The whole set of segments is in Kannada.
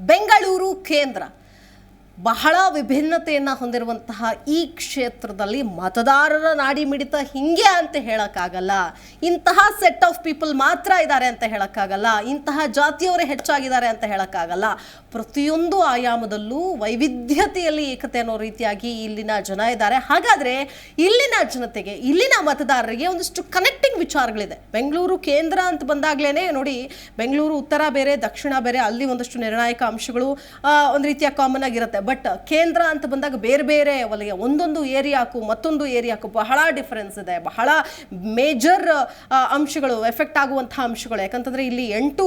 ಬೆಂಗಳೂರು ಕೇಂದ್ರ. ಬಹಳ ವಿಭಿನ್ನತೆಯನ್ನು ಹೊಂದಿರುವಂತಹ ಈ ಕ್ಷೇತ್ರದಲ್ಲಿ ಮತದಾರರ ನಾಡಿ ಮಿಡಿತ ಹಿಂಗೆ ಅಂತ ಹೇಳೋಕ್ಕಾಗಲ್ಲ. ಇಂತಹ ಸೆಟ್ ಆಫ್ ಪೀಪಲ್ ಮಾತ್ರ ಇದ್ದಾರೆ ಅಂತ ಹೇಳೋಕ್ಕಾಗಲ್ಲ. ಇಂತಹ ಜಾತಿಯವರೇ ಹೆಚ್ಚಾಗಿದ್ದಾರೆ ಅಂತ ಹೇಳೋಕ್ಕಾಗಲ್ಲ. ಪ್ರತಿಯೊಂದು ಆಯಾಮದಲ್ಲೂ ವೈವಿಧ್ಯತೆಯಲ್ಲಿ ಏಕತೆ ಅನ್ನೋ ರೀತಿಯಾಗಿ ಇಲ್ಲಿನ ಜನ ಇದ್ದಾರೆ. ಹಾಗಾದರೆ ಇಲ್ಲಿನ ಜನತೆಗೆ, ಇಲ್ಲಿನ ಮತದಾರರಿಗೆ ಒಂದಿಷ್ಟು ಕನೆಕ್ಟಿಂಗ್ ವಿಚಾರಗಳಿದೆ. ಬೆಂಗಳೂರು ಕೇಂದ್ರ ಅಂತ ಬಂದಾಗಲೇ ನೋಡಿ, ಬೆಂಗಳೂರು ಉತ್ತರ ಬೇರೆ, ದಕ್ಷಿಣ ಬೇರೆ, ಅಲ್ಲಿ ಒಂದಷ್ಟು ನಿರ್ಣಾಯಕ ಅಂಶಗಳು ಒಂದು ರೀತಿಯ ಕಾಮನ್ ಆಗಿರುತ್ತೆ. ಬಟ್ ಕೇಂದ್ರ ಅಂತ ಬಂದಾಗ ಬೇರೆ ಬೇರೆ ವಲಯ ಒಂದೊಂದು ಏರಿಯಾಕ್ಕೂ ಮತ್ತೊಂದು ಏರಿಯಾಕ್ಕೂ ಬಹಳ ಡಿಫರೆನ್ಸ್ ಇದೆ. ಬಹಳ ಮೇಜರ್ ಅಂಶಗಳು ಎಫೆಕ್ಟ್ ಆಗುವಂತಹ ಅಂಶಗಳು. ಯಾಕಂತಂದ್ರೆ ಇಲ್ಲಿ ಎಂಟು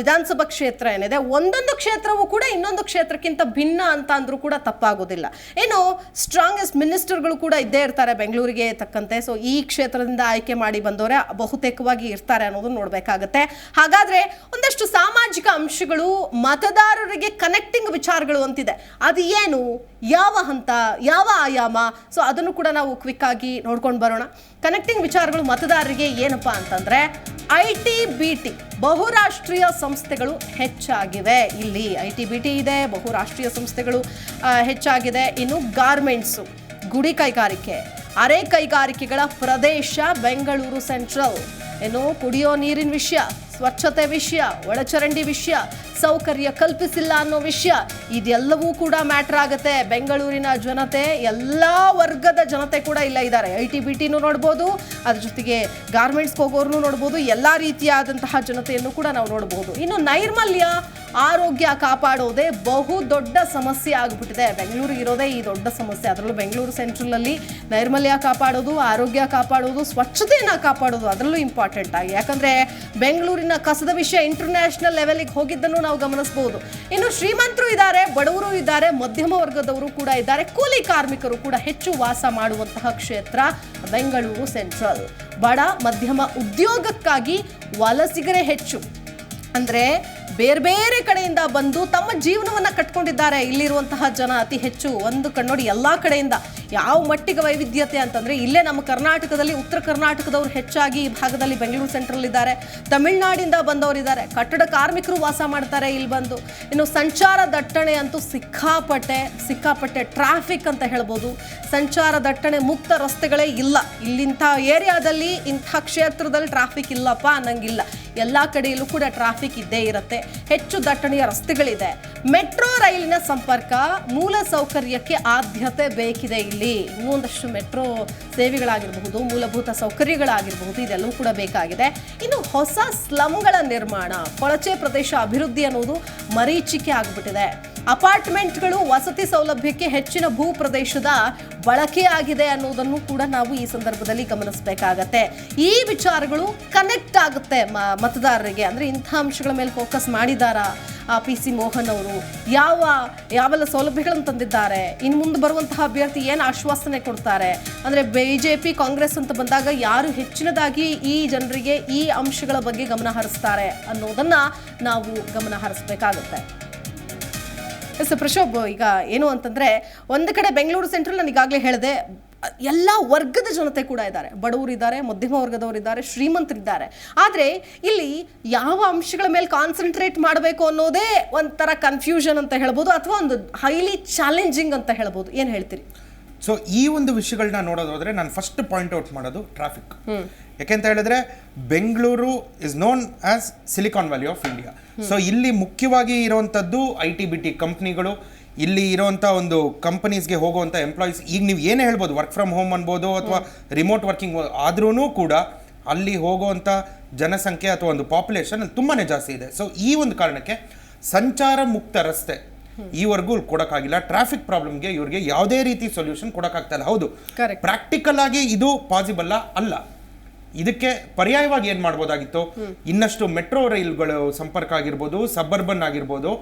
ವಿಧಾನಸಭಾ ಕ್ಷೇತ್ರ ಏನಿದೆ, ಒಂದೊಂದು ಕ್ಷೇತ್ರವೂ ಕೂಡ ಇನ್ನೊಂದು ಕ್ಷೇತ್ರಕ್ಕಿಂತ ಭಿನ್ನ ಅಂತ ಅಂದ್ರೂ ಕೂಡ ತಪ್ಪಾಗೋದಿಲ್ಲ. ಏನು ಸ್ಟ್ರಾಂಗೆಸ್ಟ್ ಮಿನಿಸ್ಟರ್ಗಳು ಕೂಡ ಇದ್ದೇ ಇರ್ತಾರೆ ಬೆಂಗಳೂರಿಗೆ ತಕ್ಕಂತೆ. ಸೊ ಈ ಕ್ಷೇತ್ರದಿಂದ ಆಯ್ಕೆ ಮಾಡಿ ಬಂದವರೇ ಬಹುತೇಕವಾಗಿ ಇರ್ತಾರೆ ಅನ್ನೋದು ನೋಡ್ಬೇಕಾಗತ್ತೆ. ಹಾಗಾದ್ರೆ ಒಂದಷ್ಟು ಸಾಮಾಜಿಕ ಅಂಶಗಳು ಮತದಾರರಿಗೆ ಕನೆಕ್ಟಿಂಗ್ ವಿಚಾರಗಳು ಅಂತಿದೆ. ಅದು ಏನು ಯಾವ ಹಂತ, ಯಾವ ಆಯಾಮ? ಸೊ ಅದನ್ನು ಕೂಡ ನಾವು ಕ್ವಿಕ್ ಆಗಿ ನೋಡ್ಕೊಂಡು ಬರೋಣ. ಕನೆಕ್ಟಿಂಗ್ ವಿಚಾರಗಳು ಮತದಾರರಿಗೆ ಏನಪ್ಪ ಅಂತಂದ್ರೆ ಐ ಟಿ ಬಿ ಟಿ ಬಹುರಾಷ್ಟ್ರೀಯ ಸಂಸ್ಥೆಗಳು ಹೆಚ್ಚಾಗಿವೆ. ಇಲ್ಲಿ ಐ ಟಿ ಬಿ ಟಿ ಇದೆ, ಬಹುರಾಷ್ಟ್ರೀಯ ಸಂಸ್ಥೆಗಳು ಹೆಚ್ಚಾಗಿದೆ. ಇನ್ನು ಗಾರ್ಮೆಂಟ್ಸು, ಗುಡಿ ಕೈಗಾರಿಕೆ, ಅರೆ ಕೈಗಾರಿಕೆಗಳ ಪ್ರದೇಶ, ಬೆಂಗಳೂರು ಸೆಂಟ್ರಲ್. ಏನು ಕುಡಿಯೋ ನೀರಿನ ವಿಷಯ. ಸ್ವಚ್ಛತೆ ವಿಷಯ, ಒಳಚರಂಡಿ ವಿಷಯ, ಸೌಕರ್ಯ ಕಲ್ಪಿಸಿಲ್ಲ ಅನ್ನೋ ವಿಷಯ, ಇದೆಲ್ಲವೂ ಕೂಡ ಮ್ಯಾಟ್ರ್ ಆಗುತ್ತೆ. ಬೆಂಗಳೂರಿನ ಜನತೆ, ಎಲ್ಲ ವರ್ಗದ ಜನತೆ ಕೂಡ ಇಲ್ಲ ಇದ್ದಾರೆ. ಐ ಟಿ ಬಿ ಟಿನೂ ನೋಡ್ಬೋದು, ಅದ್ರ ಜೊತೆಗೆ ಗಾರ್ಮೆಂಟ್ಸ್ಗೆ ಹೋಗೋರ್ನು ನೋಡ್ಬೋದು, ಎಲ್ಲ ರೀತಿಯಾದಂತಹ ಜನತೆಯನ್ನು ಕೂಡ ನಾವು ನೋಡ್ಬೋದು. ಇನ್ನು ನೈರ್ಮಲ್ಯ ಆರೋಗ್ಯ ಕಾಪಾಡೋದೇ ಬಹು ದೊಡ್ಡ ಸಮಸ್ಯೆ ಆಗಿಬಿಟ್ಟಿದೆ. ಬೆಂಗಳೂರಿಗೆ ಇರೋದೇ ಈ ದೊಡ್ಡ ಸಮಸ್ಯೆ. ಅದರಲ್ಲೂ ಬೆಂಗಳೂರು ಸೆಂಟ್ರಲಲ್ಲಿ ನೈರ್ಮಲ್ಯ ಕಾಪಾಡೋದು, ಆರೋಗ್ಯ ಕಾಪಾಡೋದು, ಸ್ವಚ್ಛತೆಯನ್ನು ಕಾಪಾಡೋದು ಅದರಲ್ಲೂ ಇಂಪಾರ್ಟೆಂಟ್ ಆಗಿ. ಯಾಕಂದ್ರೆ ಬೆಂಗಳೂರಿನ ಕಸದ ವಿಷಯ ಇಂಟರ್ನ್ಯಾಷನಲ್ ಲೆವೆಲ್ಗೆ ಹೋಗಿದ್ದನ್ನು ನಾವು ಗಮನಿಸಬಹುದು ಇನ್ನು ಶ್ರೀಮಂತರು ಇದ್ದಾರೆ, ಬಡವರು ಇದ್ದಾರೆ, ಮಧ್ಯಮ ವರ್ಗದವರು ಕೂಡ ಇದ್ದಾರೆ. ಕೂಲಿ ಕಾರ್ಮಿಕರು ಕೂಡ ಹೆಚ್ಚು ವಾಸ ಮಾಡುವಂತಹ ಕ್ಷೇತ್ರ ಬೆಂಗಳೂರು ಸೆಂಟ್ರಲ್ ಬಡ, ಮಧ್ಯಮ ಉದ್ಯೋಗಕ್ಕಾಗಿ ವಲಸಿಗರೇ ಹೆಚ್ಚು. ಅಂದ್ರೆ ಬೇರೆ ಬೇರೆ ಕಡೆಯಿಂದ ಬಂದು ತಮ್ಮ ಜೀವನವನ್ನ ಕಟ್ಕೊಂಡಿದ್ದಾರೆ. ಇಲ್ಲಿರುವಂತಹ ಜನ ಅತಿ ಹೆಚ್ಚು ಒಂದು ಕಣ್ಣೋಡಿ ಎಲ್ಲಾ ಕಡೆಯಿಂದ. ಯಾವ ಮಟ್ಟಿಗೆ ವೈವಿಧ್ಯತೆ ಅಂತಂದ್ರೆ ಇಲ್ಲೇ ನಮ್ಮ ಕರ್ನಾಟಕದಲ್ಲಿ, ಉತ್ತರ ಕರ್ನಾಟಕದವರು ಹೆಚ್ಚಾಗಿ ಈ ಭಾಗದಲ್ಲಿ ಬೆಂಗಳೂರು ಸೆಂಟ್ರಲ್ಲಿದ್ದಾರೆ ತಮಿಳುನಾಡಿಂದ ಬಂದವರಿದ್ದಾರೆ ಕಟ್ಟಡ ಕಾರ್ಮಿಕರು ವಾಸ ಮಾಡ್ತಾರೆ ಇಲ್ಲಿ ಬಂದು. ಇನ್ನು ಸಂಚಾರ ದಟ್ಟಣೆ ಅಂತೂ ಸಿಕ್ಕಾಪಟ್ಟೆ ಸಿಕ್ಕಾಪಟ್ಟೆ ಟ್ರಾಫಿಕ್ ಅಂತ ಹೇಳ್ಬೋದು. ಸಂಚಾರ ದಟ್ಟಣೆ ಮುಕ್ತ ರಸ್ತೆಗಳೇ ಇಲ್ಲ. ಇಲ್ಲಿಂಥ ಏರಿಯಾದಲ್ಲಿ, ಇಂಥ ಕ್ಷೇತ್ರದಲ್ಲಿ ಟ್ರಾಫಿಕ್ ಇಲ್ಲಪ್ಪ ಅನ್ನಂಗಿಲ್ಲ. ಎಲ್ಲ ಕಡೆಯಲ್ಲೂ ಕೂಡ ಟ್ರಾಫಿಕ್ ಇದ್ದೇ ಇರುತ್ತೆ. ಹೆಚ್ಚು ದಟ್ಟಣೆಯ ರಸ್ತೆಗಳಿದೆ. ಮೆಟ್ರೋ ರೈಲಿನ ಸಂಪರ್ಕ ಮೂಲ ಸೌಕರ್ಯಕ್ಕೆ ಆದ್ಯತೆ ಬೇಕಿದೆ ಇಲ್ಲಿ. ಇನ್ನೊಂದಷ್ಟು ಮೆಟ್ರೋ ಸೇವೆಗಳಾಗಿರಬಹುದು, ಮೂಲಭೂತ ಸೌಕರ್ಯಗಳಾಗಿರಬಹುದು, ಇದೆಲ್ಲವೂ ಕೂಡ ಬೇಕಾಗಿದೆ. ಇನ್ನು ಹೊಸ ಸ್ಲಮ್ಗಳ ನಿರ್ಮಾಣ, ಕೊಳಚೆ ಪ್ರದೇಶ ಅಭಿವೃದ್ಧಿ ಅನ್ನೋದು ಮರೀಚಿಕೆ ಆಗಿಬಿಟ್ಟಿದೆ. ಅಪಾರ್ಟ್ಮೆಂಟ್ಗಳು ವಸತಿ ಸೌಲಭ್ಯಕ್ಕೆ ಹೆಚ್ಚಿನ ಭೂ ಪ್ರದೇಶದ ಬಳಕೆ ಆಗಿದೆ ಅನ್ನೋದನ್ನು ಕೂಡ ನಾವು ಈ ಸಂದರ್ಭದಲ್ಲಿ ಗಮನಿಸಬೇಕಾಗತ್ತೆ. ಈ ವಿಚಾರಗಳು ಕನೆಕ್ಟ್ ಆಗುತ್ತೆ ಮತದಾರರಿಗೆ. ಅಂದ್ರೆ ಇಂಥ ಅಂಶಗಳ ಮೇಲೆ ಫೋಕಸ್ ಮಾಡಿದಾರಾ ಪಿ ಸಿ ಮೋಹನ್ ಅವರು? ಯಾವ, ಯಾವೆಲ್ಲ ಸೌಲಭ್ಯಗಳನ್ನು ತಂದಿದ್ದಾರೆ? ಇನ್ನು ಮುಂದೆ ಬರುವಂತಹ ಅಭ್ಯರ್ಥಿ ಏನು ಆಶ್ವಾಸನೆ ಕೊಡ್ತಾರೆ? ಅಂದ್ರೆ ಬಿಜೆಪಿ ಕಾಂಗ್ರೆಸ್ ಅಂತ ಬಂದಾಗ ಯಾರು ಹೆಚ್ಚಿನದಾಗಿ ಈ ಜನರಿಗೆ ಈ ಅಂಶಗಳ ಬಗ್ಗೆ ಗಮನ ಹರಿಸ್ತಾರೆ ಅನ್ನೋದನ್ನು ನಾವು ಗಮನ ಹರಿಸ್ಬೇಕಾಗುತ್ತೆ. ಎಸ್ ಪ್ರಶೋಭ್ ಈಗ ಏನು ಅಂತಂದ್ರೆ ಒಂದು ಕಡೆ ಬೆಂಗಳೂರು ಸೆಂಟ್ರಲ್ ನಾನು ಈಗಾಗಲೇ ಹೇಳಿದೆ ಎಲ್ಲ ವರ್ಗದ ಜನತೆ ಕೂಡ ಇದ್ದಾರೆ. ಬಡವರು ಇದ್ದಾರೆ ಮಧ್ಯಮ ವರ್ಗದವರು ಇದ್ದಾರೆ ಶ್ರೀಮಂತರಿದ್ದಾರೆ. ಆದರೆ ಇಲ್ಲಿ ಯಾವ ಅಂಶಗಳ ಮೇಲೆ ಕಾನ್ಸಂಟ್ರೇಟ್ ಮಾಡಬೇಕು ಅನ್ನೋದೇ ಒಂಥರ ಕನ್ಫ್ಯೂಷನ್ ಅಂತ ಹೇಳ್ಬೋದು ಅಥವಾ ಒಂದು ಹೈಲಿ ಚಾಲೆಂಜಿಂಗ್ ಅಂತ ಹೇಳ್ಬೋದು. ಏನು ಹೇಳ್ತೀರಿ? ಸೊ ಈ ಒಂದು ವಿಷಯಗಳನ್ನ ನೋಡೋದಾದ್ರೆ ನಾನು ಫಸ್ಟ್ ಪಾಯಿಂಟ್ ಔಟ್ ಮಾಡೋದು ಟ್ರಾಫಿಕ್ ಯಾಕೆಂತ ಹೇಳಿದ್ರೆ Bengaluru is known as Silicon Valley of India so ಇಲ್ಲಿ ಮುಖ್ಯವಾಗಿ ಇರುವಂಥದ್ದು ಐ ಟಿ ಬಿ ಟಿ ಕಂಪ್ನಿಗಳು ಇಲ್ಲಿ ಇರೋವಂಥ ಒಂದು ಕಂಪನೀಸ್ಗೆ ಹೋಗುವಂಥ ಎಂಪ್ಲಾಯೀಸ್ ಈಗ ನೀವು ಏನೇ ಹೇಳ್ಬೋದು ವರ್ಕ್ ಫ್ರಮ್ ಹೋಮ್ ಅನ್ಬೋದು ಅಥವಾ ರಿಮೋಟ್ ವರ್ಕಿಂಗ್ ಆದ್ರೂ ಕೂಡ ಅಲ್ಲಿ ಹೋಗುವಂಥ ಜನಸಂಖ್ಯೆ ಅಥವಾ ಒಂದು ಪಾಪ್ಯುಲೇಷನ್ ತುಂಬಾ ಜಾಸ್ತಿ ಇದೆ. ಸೊ ಈ ಒಂದು ಕಾರಣಕ್ಕೆ ಸಂಚಾರ ಮುಕ್ತ ರಸ್ತೆ ಈವರೆಗೂ ಕೊಡೋಕ್ಕಾಗಿಲ್ಲ. ಟ್ರಾಫಿಕ್ ಪ್ರಾಬ್ಲಮ್ಗೆ ಇವ್ರಿಗೆ ಯಾವುದೇ ರೀತಿ ಸೊಲ್ಯೂಷನ್ ಕೊಡಕ್ಕಾಗ್ತಾ ಇಲ್ಲ. ಹೌದು. ಪ್ರಾಕ್ಟಿಕಲ್ ಆಗಿ ಇದು ಪಾಸಿಬಲ್ ಅಲ್ಲ. ಇದಕ್ಕೆ ಪರ್ಯಾಯವಾಗಿ ಏನು ಮಾಡ್ಬೋದಾಗಿತ್ತು? ಇನ್ನಷ್ಟು ಮೆಟ್ರೋ ರೈಲ್ಗಳು ಸಂಪರ್ಕ ಆಗಿರ್ಬೋದು ಸಬರ್ಬನ್ ಆಗಿರ್ಬೋದು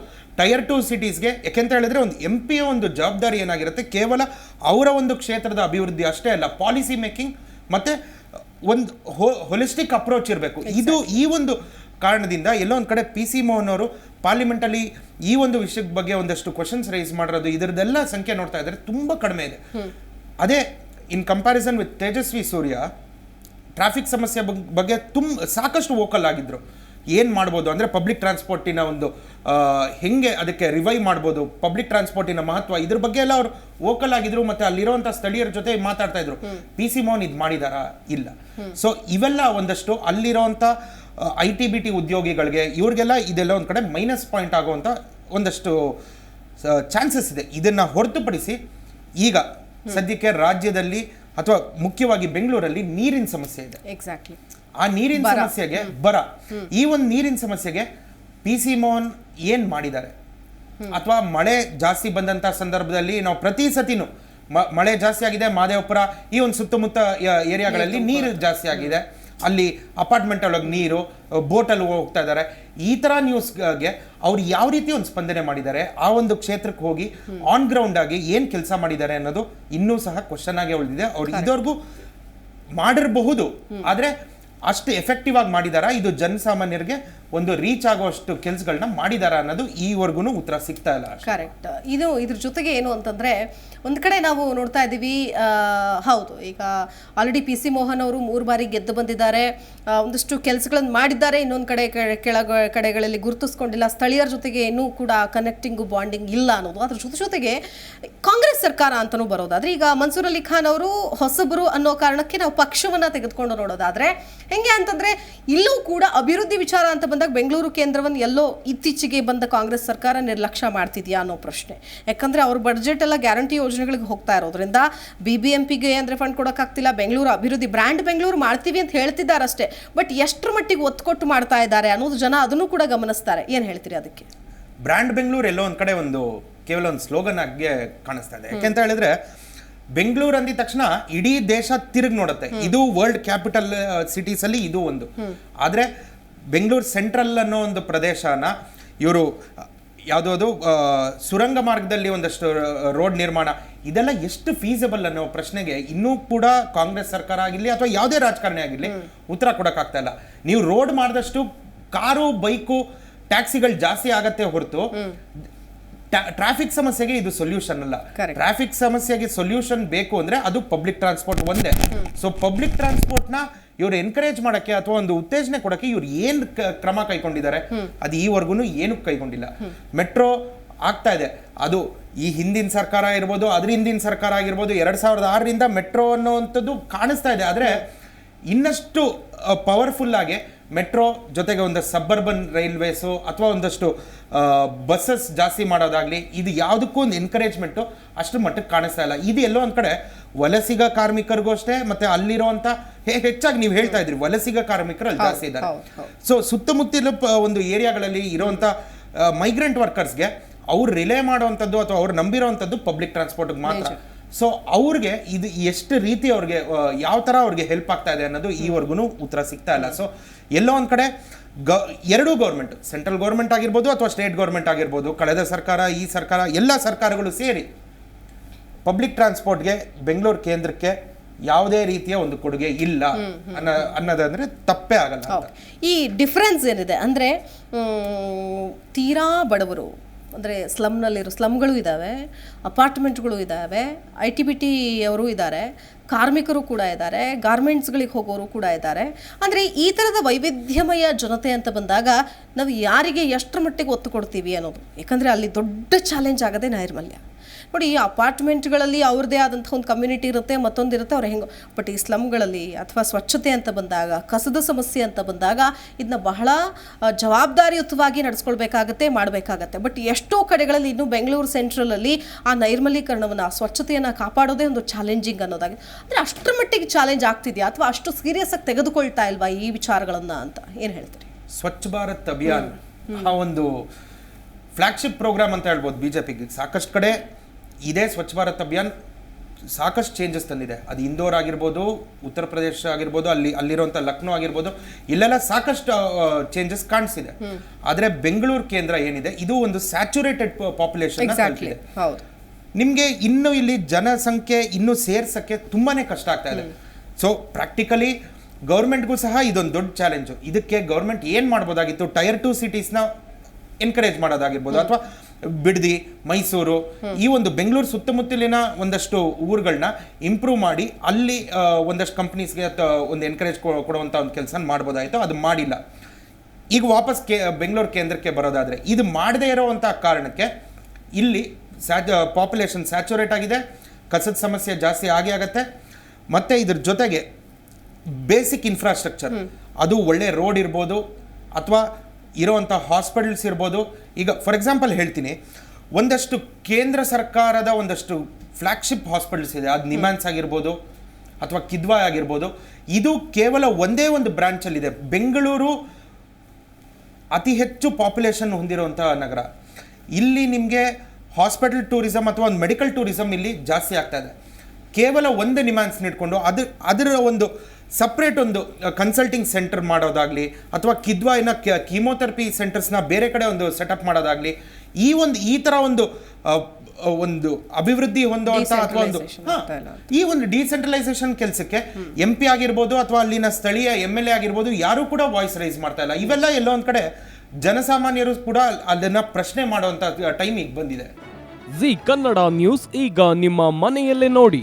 ಟೈರ್ ಟು ಸಿಟೀಸ್ಗೆ ಯಾಕೆಂತ ಹೇಳಿದ್ರೆ ಒಂದು ಎಂ ಪಿ ಒಂದು ಜವಾಬ್ದಾರಿ ಏನಾಗಿರುತ್ತೆ? ಕೇವಲ ಅವರ ಒಂದು ಕ್ಷೇತ್ರದ ಅಭಿವೃದ್ಧಿ ಅಷ್ಟೇ ಅಲ್ಲ ಪಾಲಿಸಿ ಮೇಕಿಂಗ್ ಮತ್ತೆ ಒಂದು ಹೊಲಿಸ್ಟಿಕ್ ಅಪ್ರೋಚ್ ಇರಬೇಕು. ಇದು ಈ ಒಂದು ಕಾರಣದಿಂದ ಎಲ್ಲೋ ಒಂದು ಕಡೆ ಪಿ ಸಿ ಮೋಹನ್ ಅವರು ಪಾರ್ಲಿಮೆಂಟಲ್ಲಿ ಈ ಒಂದು ವಿಷಯದ ಬಗ್ಗೆ ಒಂದಷ್ಟು ಕ್ವಶನ್ಸ್ ರೈಸ್ ಮಾಡಿರೋದು ಇದರದೆಲ್ಲ ಸಂಖ್ಯೆ ನೋಡ್ತಾ ಇದ್ದಾರೆ ತುಂಬಾ ಕಡಿಮೆ ಇದೆ. ಅದೇ in comparison with Tejasvi Surya traffic ಸಮಸ್ಯೆ ಬಗ್- ಬಗ್ಗೆ ತುಂಬ ಸಾಕಷ್ಟು ವೋಕಲ್ ಆಗಿದ್ರು. ಏನು ಮಾಡ್ಬೋದು ಅಂದರೆ ಪಬ್ಲಿಕ್ ಟ್ರಾನ್ಸ್ಪೋರ್ಟಿನ ಒಂದು ಹೆಂಗೆ ಅದಕ್ಕೆ ರಿವೈವ್ ಮಾಡ್ಬೋದು ಪಬ್ಲಿಕ್ ಟ್ರಾನ್ಸ್ಪೋರ್ಟಿನ ಮಹತ್ವ ಇದ್ರ ಬಗ್ಗೆ ಎಲ್ಲ ಅವರು ವೋಕಲ್ ಆಗಿದ್ರು ಮತ್ತೆ ಅಲ್ಲಿರುವಂಥ ಸ್ಥಳೀಯರ ಜೊತೆ ಮಾತಾಡ್ತಾ ಇದ್ರು. ಪಿ ಸಿ ಮೋಹನ್ ಇದು ಮಾಡಿದಾರಾ? ಇಲ್ಲ. ಸೊ ಇವೆಲ್ಲ ಒಂದಷ್ಟು ಅಲ್ಲಿರುವಂತ ಐ ಟಿ ಬಿ ಟಿ ಉದ್ಯೋಗಿಗಳಿಗೆ ಇವ್ರಿಗೆಲ್ಲ ಇದೆಲ್ಲ ಒಂದು ಕಡೆ ಮೈನಸ್ ಪಾಯಿಂಟ್ ಆಗುವಂತ ಒಂದಷ್ಟು ಚಾನ್ಸಸ್ ಇದೆ. ಇದನ್ನ ಹೊರತುಪಡಿಸಿ ಈಗ ಸದ್ಯಕ್ಕೆ ರಾಜ್ಯದಲ್ಲಿ ಅಥವಾ ಮುಖ್ಯವಾಗಿ ಬೆಂಗಳೂರಲ್ಲಿ ನೀರಿನ ಸಮಸ್ಯೆ ಇದೆ. ಎಕ್ಸಾಕ್ಟ್ಲಿ ಆ ನೀರಿನ ಸಮಸ್ಯೆಗೆ ಬರ. ಈ ಒಂದು ನೀರಿನ ಸಮಸ್ಯೆಗೆ ಪಿ ಸಿ ಮೋಹನ್ ಏನ್ ಮಾಡಿದ್ದಾರೆ? ಅಥವಾ ಮಳೆ ಜಾಸ್ತಿ ಬಂದಂತ ಸಂದರ್ಭದಲ್ಲಿ ನಾವು ಪ್ರತಿ ಸತಿನೂ ಮಳೆ ಜಾಸ್ತಿ ಆಗಿದೆ ಮಾದೇವಪುರ ಈ ಒಂದು ಸುತ್ತಮುತ್ತ ಏರಿಯಾಗಳಲ್ಲಿ ನೀರು ಜಾಸ್ತಿ ಆಗಿದೆ. ಅಲ್ಲಿ ಅಪಾರ್ಟ್ಮೆಂಟ್ ಒಳಗೆ ನೀರು ಬೋಟಲ್ಲಿ ಹೋಗ್ತಾ ಇದ್ದಾರೆ. ಈ ಥರ ನ್ಯೂಸ್ಗೆ ಅವ್ರು ಯಾವ ರೀತಿ ಒಂದು ಸ್ಪಂದನೆ ಮಾಡಿದ್ದಾರೆ ಆ ಒಂದು ಕ್ಷೇತ್ರಕ್ಕೆ ಹೋಗಿ ಆನ್ ಗ್ರೌಂಡ್ ಆಗಿ ಏನು ಕೆಲಸ ಮಾಡಿದ್ದಾರೆ ಅನ್ನೋದು ಇನ್ನೂ ಸಹ ಕ್ವಶನ್ ಆಗಿ ಉಳಿದಿದೆ. ಅವ್ರು ಇದುವರೆಗೂ ಮಾಡಿರಬಹುದು ಆದರೆ ಅಷ್ಟು ಎಫೆಕ್ಟಿವ್ ಆಗಿ ಮಾಡಿದಾರ? ಇದು ಜನಸಾಮಾನ್ಯರಿಗೆ ಒಂದು ರೀಚ್ ಆಗುವಷ್ಟು ಕೆಲಸಗಳನ್ನ ಮಾಡಿದಾರ ಅನ್ನೋದು ಈವರೆಗೂ ಉತ್ತರ ಸಿಗ್ತಾ ಇಲ್ಲ. ಕರೆಕ್ಟ್ ಇದು ಇದ್ರ ಜೊತೆಗೆ ಏನು ಅಂತಂದ್ರೆ, ಒಂದ್ ಕಡೆ ನಾವು ನೋಡ್ತಾ ಇದ್ದೀವಿ ಹೌದು, ಈಗ ಆಲ್ರೆಡಿ ಪಿ ಸಿ ಮೋಹನ್ ಅವರು ಮೂರು ಬಾರಿ ಗೆದ್ದು ಬಂದಿದ್ದಾರೆ. ಒಂದಿಷ್ಟು ಕೆಲಸಗಳನ್ನು ಮಾಡಿದ್ದಾರೆ, ಇನ್ನೊಂದು ಕಡೆ ಕೆಳ ಕಡೆಗಳಲ್ಲಿ ಗುರುತಿಸ್ಕೊಂಡಿಲ್ಲ. ಸ್ಥಳೀಯರ ಜೊತೆಗೆ ಇನ್ನೂ ಕೂಡ ಕನೆಕ್ಟಿಂಗು ಬಾಂಡಿಂಗ್ ಇಲ್ಲ ಅನ್ನೋದು. ಅದ್ರ ಜೊತೆ ಜೊತೆಗೆ ಕಾಂಗ್ರೆಸ್ ಸರ್ಕಾರ ಅಂತಲೂ ಬರೋದಾದ್ರೆ, ಈಗ ಮನ್ಸೂರ್ ಅಲಿ ಖಾನ್ ಅವರು ಹೊಸಬರು ಅನ್ನೋ ಕಾರಣಕ್ಕೆ ನಾವು ಪಕ್ಷವನ್ನ ತೆಗೆದುಕೊಂಡು ನೋಡೋದಾದ್ರೆ, ಹೆಂಗೆ ಅಂತಂದ್ರೆ, ಇಲ್ಲೂ ಕೂಡ ಅಭಿವೃದ್ಧಿ ವಿಚಾರ ಅಂತ ಬಂದಾಗ ಬೆಂಗಳೂರು ಕೇಂದ್ರವನ್ನು ಎಲ್ಲೋ ಇತ್ತೀಚೆಗೆ ಬಂದ ಕಾಂಗ್ರೆಸ್ ಸರ್ಕಾರ ನಿರ್ಲಕ್ಷ್ಯ ಮಾಡ್ತಿದೆಯಾ ಅನ್ನೋ ಪ್ರಶ್ನೆ. ಯಾಕಂದ್ರೆ ಅವ್ರ ಬಡ್ಜೆಟ್ ಎಲ್ಲ ಗ್ಯಾರಂಟಿ ಯೋಜನೆಗಳಿಗೆ ಹೋಗ್ತಾ ಇರೋದ್ರಿಂದ ಬಿ ಬಿ ಎಂ ಪಿಗೆ ಅಂದ್ರೆ ಫಂಡ್ ಕೊಡೋಕ್ಕಾಗ್ತಿಲ್ಲ ಬೆಂಗಳೂರು ಅಭಿವೃದ್ಧಿ ಬ್ರ್ಯಾಂಡ್ ಬೆಂಗಳೂರು ಮಾಡ್ತೀವಿ ಅಂತ ಹೇಳ್ತಿದ್ದಾರೆ ಅಷ್ಟೇ ಬಟ್ ಎಷ್ಟರ ಮಟ್ಟಿಗೆ ಒತ್ತು ಕೊಟ್ಟು ಮಾಡ್ತಾ ಇದ್ದಾರೆ ಅನ್ನೋದು ಜನ ಅದನ್ನು ಕೂಡ ಗಮನಿಸ್ತಾರೆ. ಏನು ಹೇಳ್ತೀರಿ ಅದಕ್ಕೆ? ಬ್ರ್ಯಾಂಡ್ ಬೆಂಗಳೂರು ಎಲ್ಲೋ ಒಂದು ಕಡೆ ಒಂದು ಕೇವಲ ಒಂದು ಸ್ಲೋಗನ್ ಆಗಿ ಕಾಣಿಸ್ತಾ ಇದೆ. ಯಾಕೆಂತ ಹೇಳಿದ್ರೆ ಬೆಂಗಳೂರು ಅಂದಿದ ತಕ್ಷಣ ಇಡೀ ದೇಶ ತಿರುಗಿ ನೋಡುತ್ತೆ. ಇದು ವರ್ಲ್ಡ್ ಕ್ಯಾಪಿಟಲ್ ಸಿಟೀಸ್ ಅಲ್ಲಿ ಇದು ಒಂದು. ಆದ್ರೆ ಬೆಂಗಳೂರು ಸೆಂಟ್ರಲ್ ಅನ್ನೋ ಒಂದು ಪ್ರದೇಶನ ಇವರು ಯಾವುದಾದ್ರು ಸುರಂಗ ಮಾರ್ಗದಲ್ಲಿ ಒಂದಷ್ಟು ರೋಡ್ ನಿರ್ಮಾಣ. ಇದೆಲ್ಲ ಎಷ್ಟು ಫೀಸಬಲ್ ಅನ್ನೋ ಪ್ರಶ್ನೆಗೆ ಇನ್ನೂ ಕೂಡ ಕಾಂಗ್ರೆಸ್ ಸರ್ಕಾರ ಆಗಿರಲಿ ಅಥವಾ ಯಾವುದೇ ರಾಜಕಾರಣಿ ಆಗಿರಲಿ ಉತ್ತರ ಕೊಡೋಕ್ಕಾಗ್ತಾ ಇಲ್ಲ. ನೀವು ರೋಡ್ ಮಾಡಿದಷ್ಟು ಕಾರು ಬೈಕು ಟ್ಯಾಕ್ಸಿಗಳು ಜಾಸ್ತಿ ಆಗತ್ತೆ ಹೊರತು ಟ್ರಾಫಿಕ್ ಸಮಸ್ಯೆಗೆ ಇದು ಸೊಲ್ಯೂಷನ್ ಅಲ್ಲ. ಟ್ರಾಫಿಕ್ ಸಮಸ್ಯೆಗೆ ಸೊಲ್ಯೂಷನ್ ಬೇಕು ಅಂದ್ರೆ ಅದು ಪಬ್ಲಿಕ್ ಟ್ರಾನ್ಸ್ಪೋರ್ಟ್ ಒಂದೇ. ಸೊ ಪಬ್ಲಿಕ್ ಟ್ರಾನ್ಸ್ಪೋರ್ಟ್ನ ಇವ್ರು ಎನ್ಕರೇಜ್ ಮಾಡಕ್ಕೆ ಅಥವಾ ಒಂದು ಉತ್ತೇಜನೆ ಕೊಡಕ್ಕೆ ಇವ್ರು ಏನ್ ಕ್ರಮ ಕೈಗೊಂಡಿದ್ದಾರೆ ಅದು ಈವರೆಗೂ ಏನು ಕೈಗೊಂಡಿಲ್ಲ. ಮೆಟ್ರೋ ಆಗ್ತಾ ಇದೆ. ಅದು ಈ ಹಿಂದಿನ ಸರ್ಕಾರ ಇರ್ಬೋದು ಅದ್ರ ಹಿಂದಿನ ಸರ್ಕಾರ ಆಗಿರ್ಬೋದು ಎರಡ್ ಸಾವಿರದ ಆರರಿಂದ ಮೆಟ್ರೋ ಅನ್ನೋವಂಥದ್ದು ಕಾಣಿಸ್ತಾ ಇದೆ. ಆದ್ರೆ ಇನ್ನಷ್ಟು ಪವರ್ಫುಲ್ ಆಗಿ ಮೆಟ್ರೋ ಜೊತೆಗೆ ಒಂದು ಸಬ್ಬರ್ಬನ್ ರೈಲ್ವೇಸು ಅಥವಾ ಒಂದಷ್ಟು ಬಸ್ಸಸ್ ಜಾಸ್ತಿ ಮಾಡೋದಾಗ್ಲಿ ಇದು ಯಾವುದಕ್ಕೂ ಒಂದು ಎನ್ಕರೇಜ್ಮೆಂಟು ಅಷ್ಟು ಮಟ್ಟಕ್ಕೆ ಕಾಣಿಸ್ತಾ ಇಲ್ಲ. ಇದು ಎಲ್ಲೋ ಒಂದು ಕಡೆ ವಲಸಿಗ ಕಾರ್ಮಿಕರಿಗೂ ಅಷ್ಟೇ ಮತ್ತೆ ಅಲ್ಲಿರೋವಂಥ ಹೇ ಹೆಚ್ಚಾಗಿ ನೀವು ಹೇಳ್ತಾ ಇದ್ರಿ ವಲಸಿಗ ಕಾರ್ಮಿಕರು ಅಲ್ಲಿ ಜಾಸ್ತಿ ಇದ್ದಾರೆ. ಸೊ ಸುತ್ತಮುತ್ತಲ ಒಂದು ಏರಿಯಾಗಳಲ್ಲಿ ಇರೋವಂಥ ಮೈಗ್ರೆಂಟ್ ವರ್ಕರ್ಸ್ಗೆ ಅವ್ರು ರಿಲೇ ಮಾಡುವಂಥದ್ದು ಅಥವಾ ಅವ್ರು ನಂಬಿರೋವಂಥದ್ದು ಪಬ್ಲಿಕ್ ಟ್ರಾನ್ಸ್ಪೋರ್ಟ್ಗೆ ಮಾತ್ರ. ಸೊ ಅವ್ರಿಗೆ ಇದು ಎಷ್ಟು ರೀತಿ ಅವ್ರಿಗೆ ಯಾವ ಥರ ಅವ್ರಿಗೆ ಹೆಲ್ಪ್ ಆಗ್ತಾ ಇದೆ ಅನ್ನೋದು ಈವರೆಗೂ ಉತ್ತರ ಸಿಗ್ತಾ ಇಲ್ಲ. ಸೊ ಎಲ್ಲೋ ಒಂದು ಕಡೆ ಗ ಎರಡೂ ಗೌರ್ಮೆಂಟ್ ಸೆಂಟ್ರಲ್ ಗೌರ್ಮೆಂಟ್ ಆಗಿರ್ಬೋದು ಅಥವಾ ಸ್ಟೇಟ್ ಗೌರ್ಮೆಂಟ್ ಆಗಿರ್ಬೋದು ಕಳೆದ ಸರ್ಕಾರ ಈ ಸರ್ಕಾರ ಎಲ್ಲ ಸರ್ಕಾರಗಳು ಸೇರಿ ಪಬ್ಲಿಕ್ ಟ್ರಾನ್ಸ್ಪೋರ್ಟ್ಗೆ ಬೆಂಗಳೂರು ಕೇಂದ್ರಕ್ಕೆ ಯಾವುದೇ ರೀತಿಯ ಒಂದು ಕೊಡುಗೆ ಇಲ್ಲ ಅನ್ನೋ ಅನ್ನೋದಂದ್ರೆ ತಪ್ಪೇ ಆಗಲ್ಲ ಈ ಡಿಫ್ರೆನ್ಸ್ ಏನಿದೆ ಅಂದರೆ ತೀರಾ ಬಡವರು ಅಂದರೆ ಸ್ಲಮ್ನಲ್ಲಿರೋ ಸ್ಲಮ್ಗಳು ಇದ್ದಾವೆ ಅಪಾರ್ಟ್ಮೆಂಟ್ಗಳು ಇದ್ದಾವೆ ಐ ಟಿ ಬಿ ಟಿ ಅವರು ಇದ್ದಾರೆ, ಕಾರ್ಮಿಕರು ಕೂಡ ಇದ್ದಾರೆ ಗಾರ್ಮೆಂಟ್ಸ್ಗಳಿಗೆ ಹೋಗೋರು ಕೂಡ ಇದ್ದಾರೆ. ಅಂದರೆ ಈ ಥರದ ವೈವಿಧ್ಯಮಯ ಜನತೆ ಅಂತ ಬಂದಾಗ ನಾವು ಯಾರಿಗೆ ಎಷ್ಟರ ಮಟ್ಟಿಗೆ ಒತ್ತು ಕೊಡ್ತೀವಿ ಅನ್ನೋದು. ಯಾಕಂದರೆ ಅಲ್ಲಿ ದೊಡ್ಡ ಚಾಲೆಂಜ್ ಆಗೋದೇ ನೈರ್ಮಲ್ಯ. ನೋಡಿ ಈ ಅಪಾರ್ಟ್ಮೆಂಟ್ಗಳಲ್ಲಿ ಅವ್ರದ್ದೇ ಆದಂಥ ಒಂದು ಕಮ್ಯುನಿಟಿ ಇರುತ್ತೆ ಮತ್ತೊಂದು ಇರುತ್ತೆ. ಅವ್ರು ಹೆಂಗೆ ಬಟ್ ಈ ಸ್ಲಮ್ಗಳಲ್ಲಿ ಅಥವಾ ಸ್ವಚ್ಛತೆ ಅಂತ ಬಂದಾಗ ಕಸದ ಸಮಸ್ಯೆ ಅಂತ ಬಂದಾಗ ಇದನ್ನ ಬಹಳ ಜವಾಬ್ದಾರಿಯುತವಾಗಿ ನಡೆಸ್ಕೊಳ್ಬೇಕಾಗತ್ತೆ ಮಾಡಬೇಕಾಗತ್ತೆ. ಬಟ್ ಎಷ್ಟೋ ಕಡೆಗಳಲ್ಲಿ ಇನ್ನು ಬೆಂಗಳೂರು ಸೆಂಟ್ರಲಲ್ಲಿ ಆ ನೈರ್ಮಲೀಕರಣವನ್ನು ಸ್ವಚ್ಛತೆಯನ್ನು ಕಾಪಾಡೋದೇ ಒಂದು ಚಾಲೆಂಜಿಂಗ್ ಅನ್ನೋದಾಗಿ. ಅಂದರೆ ಅಷ್ಟರ ಮಟ್ಟಿಗೆ ಚಾಲೆಂಜ್ ಆಗ್ತಿದೆಯಾ? ಅಥವಾ ಅಷ್ಟು ಸೀರಿಯಸ್ ಆಗಿ ತೆಗೆದುಕೊಳ್ತಾ ಇಲ್ವಾ ಈ ವಿಚಾರಗಳನ್ನು ಅಂತ? ಏನು ಹೇಳ್ತೀರಿ? ಸ್ವಚ್ಛ ಭಾರತ್ ಅಭಿಯಾನ್ ಆ ಒಂದು ಫ್ಲಾಗ್ಶಿಪ್ ಪ್ರೋಗ್ರಾಮ್ ಅಂತ ಹೇಳ್ಬೋದು ಬಿಜೆಪಿಗೆ. ಸಾಕಷ್ಟು ಕಡೆ ಇದೇ ಸ್ವಚ್ಛ ಭಾರತ್ ಅಭಿಯಾನ್ ಸಾಕಷ್ಟು ಚೇಂಜಸ್ ತಂದಿದೆ. ಅದು ಇಂದೋರ್ ಆಗಿರ್ಬೋದು ಉತ್ತರ ಪ್ರದೇಶ ಆಗಿರ್ಬೋದು ಅಲ್ಲಿ ಅಲ್ಲಿರುವಂಥ ಲಕ್ನೋ ಆಗಿರ್ಬೋದು ಇಲ್ಲೆಲ್ಲ ಸಾಕಷ್ಟು ಚೇಂಜಸ್ ಕಾಣಿಸಿದೆ. ಆದರೆ ಬೆಂಗಳೂರು ಕೇಂದ್ರ ಏನಿದೆ ಇದು ಒಂದು ಸ್ಯಾಚುರೇಟೆಡ್ ಪಾಪ್ಯುಲೇಷನ್ ನಿಮ್ಗೆ ನಿಮಗೆ ಇನ್ನು ಇಲ್ಲಿ ಜನಸಂಖ್ಯೆ ಇನ್ನು ಸೇರ್ಸಕ್ಕೆ ತುಂಬಾನೇ ಕಷ್ಟ ಆಗ್ತಾ ಇದೆ. ಸೊ ಪ್ರಾಕ್ಟಿಕಲಿ ಗೌರ್ಮೆಂಟ್ಗೂ ಸಹ ಇದೊಂದು ದೊಡ್ಡ ಚಾಲೆಂಜು ಇದಕ್ಕೆ ಗೌರ್ಮೆಂಟ್ ಏನ್ ಮಾಡ್ಬೋದಾಗಿತ್ತು? ಟೈರ್ ಟು ಸಿಟೀಸ್ನ ಎನ್ಕರೇಜ್ ಮಾಡೋದಾಗಿರ್ಬೋದು ಅಥವಾ ಬಿಡದಿ ಮೈಸೂರು ಈ ಒಂದು ಬೆಂಗಳೂರು ಸುತ್ತಮುತ್ತಲಿನ ಒಂದಷ್ಟು ಊರುಗಳನ್ನ ಇಂಪ್ರೂವ್ ಮಾಡಿ ಅಲ್ಲಿ ಒಂದಷ್ಟು ಕಂಪ್ನೀಸ್ಗೆ ಒಂದು ಎನ್ಕರೇಜ್ ಕೊಡುವಂಥ ಒಂದು ಕೆಲಸ ಮಾಡ್ಬೋದಾಯಿತು ಅದು ಮಾಡಿಲ್ಲ. ಈಗ ವಾಪಸ್ ಕೇ ಬೆಂಗಳೂರು ಕೇಂದ್ರಕ್ಕೆ ಬರೋದಾದರೆ ಇದು ಮಾಡದೇ ಇರೋವಂಥ ಕಾರಣಕ್ಕೆ ಇಲ್ಲಿ ಸ್ಯಾಚ ಪಾಪ್ಯುಲೇಷನ್ ಸ್ಯಾಚುರೇಟ್ ಆಗಿದೆ ಕಸದ ಸಮಸ್ಯೆ ಜಾಸ್ತಿ ಆಗೇ ಆಗುತ್ತೆ ಮತ್ತು ಇದ್ರ ಜೊತೆಗೆ ಬೇಸಿಕ್ ಇನ್ಫ್ರಾಸ್ಟ್ರಕ್ಚರ್ ಅದು ಒಳ್ಳೆ ರೋಡ್ ಇರ್ಬೋದು ಅಥವಾ ಇರೋವಂಥ ಹಾಸ್ಪಿಟಲ್ಸ್ ಇರ್ಬೋದು. ಈಗ ಫಾರ್ ಎಕ್ಸಾಂಪಲ್ ಹೇಳ್ತೀನಿ, ಒಂದಷ್ಟು ಕೇಂದ್ರ ಸರ್ಕಾರದ ಒಂದಷ್ಟು ಫ್ಲ್ಯಾಗ್ಶಿಪ್ ಹಾಸ್ಪಿಟಲ್ಸ್ ಇದೆ. ಅದು ನಿಮ್ಯಾನ್ಸ್ ಆಗಿರ್ಬೋದು ಅಥವಾ ಕಿದ್ವಾ ಆಗಿರ್ಬೋದು. ಇದು ಕೇವಲ ಒಂದೇ ಒಂದು ಬ್ರಾಂಚಲ್ಲಿದೆ ಬೆಂಗಳೂರು ಅತಿ ಹೆಚ್ಚು ಪಾಪ್ಯುಲೇಷನ್ ಹೊಂದಿರುವಂಥ ನಗರ. ಇಲ್ಲಿ ನಿಮಗೆ ಹಾಸ್ಪಿಟಲ್ ಟೂರಿಸಮ್ ಅಥವಾ ಒಂದು ಮೆಡಿಕಲ್ ಟೂರಿಸಮ್ ಇಲ್ಲಿ ಜಾಸ್ತಿ ಆಗ್ತಾ ಇದೆ. ಕೇವಲ ಒಂದು ನಿಮ್ಯಾನ್ಸ್ ಇಟ್ಕೊಂಡು ಅದು ಅದರ ಒಂದು ಸಪ್ರೇಟ್ ಒಂದು ಕನ್ಸಲ್ಟಿಂಗ್ ಸೆಂಟರ್ ಮಾಡೋದಾಗಲಿ ಅಥವಾ ಕಿದ್ವಾಯಿನ ಕೀಮೋಥೆರಪಿ ಸೆಂಟರ್ಸ್ನ ಬೇರೆ ಕಡೆ ಒಂದು ಸೆಟಪ್ ಮಾಡೋದಾಗಲಿ ಈ ಒಂದು ಈ ಥರ ಒಂದು ಒಂದು ಅಭಿವೃದ್ಧಿ ಹೊಂದುವಂಥ ಅಥವಾ ಒಂದು. ಈ ಒಂದು ಡಿಸೆಂಟ್ರಲೈಸೇಷನ್ ಕೆಲಸಕ್ಕೆ ಎಂ ಪಿ ಆಗಿರ್ಬೋದು ಅಥವಾ ಅಲ್ಲಿನ ಸ್ಥಳೀಯ ಎಂ ಎಲ್ ಎ ಆಗಿರ್ಬೋದು ಯಾರು ಕೂಡ ವಾಯ್ಸ್ ರೈಸ್ ಮಾಡ್ತಾ ಇಲ್ಲ. ಇವೆಲ್ಲ ಎಲ್ಲೋ ಒಂದು ಕಡೆ ಜನಸಾಮಾನ್ಯರು ಕೂಡ ಅದನ್ನ ಪ್ರಶ್ನೆ ಮಾಡುವಂತ ಟೈಮ್ ಈಗ ಬಂದಿದೆ. ಜಿ ಕನ್ನಡ ನ್ಯೂಸ್ ಈಗ ನಿಮ್ಮ ಮನೆಯಲ್ಲೇ ನೋಡಿ.